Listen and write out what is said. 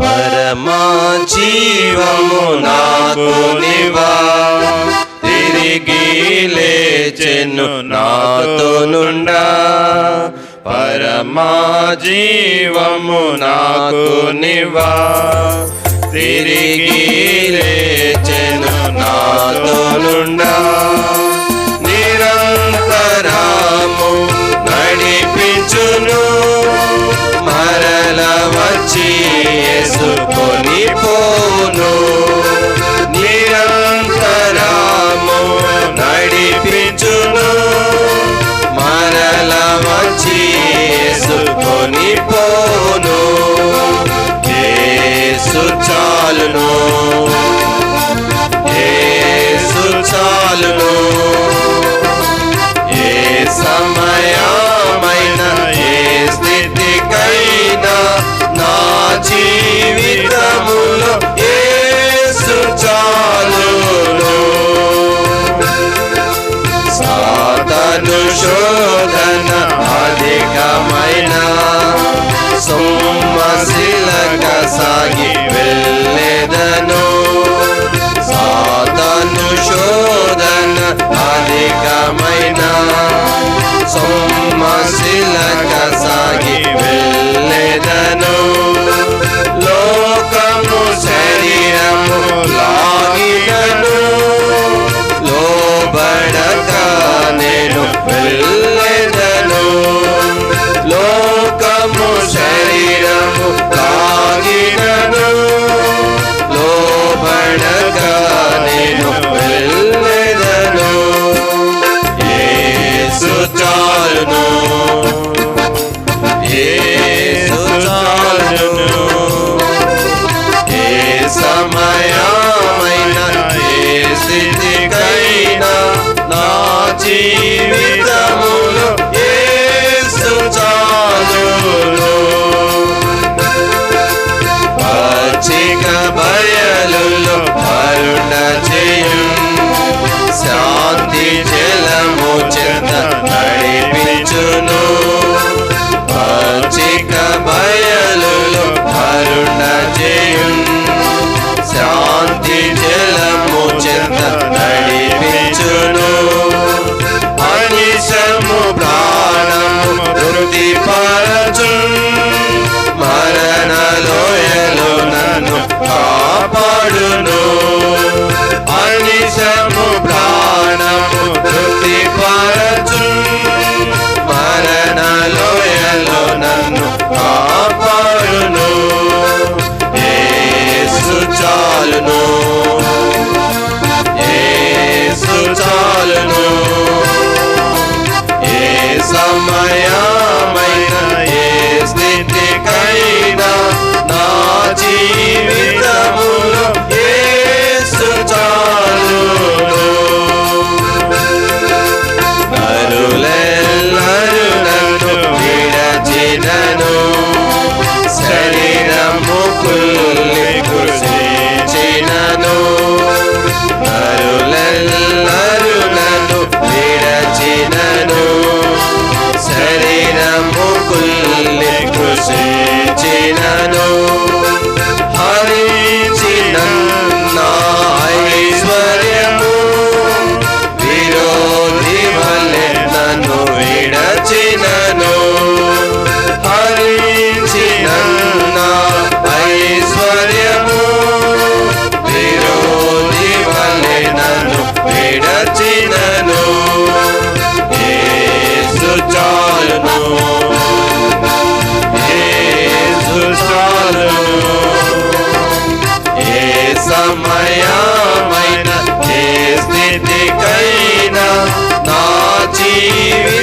పరమా జీవము నాకు నివా. తిరిగి లేచెను నాతో నుండా. పరమా జీవము నాకు నివా. తిరిగి లేచెను నాతో నుండా. తీసుకొని పోను నిరంతరము నడిపించును. మరల వచ్చి చేసుకొని పోను ఏసు చాలును. ఏసు చాలు తనుశోధన అధికమైన సోమశీలక సాగి వెళ్ళ Moses. మయామైన ఏ స్థితికైనా నివసించినను సమయమైన ఏ స్థితికైనా నా జీవి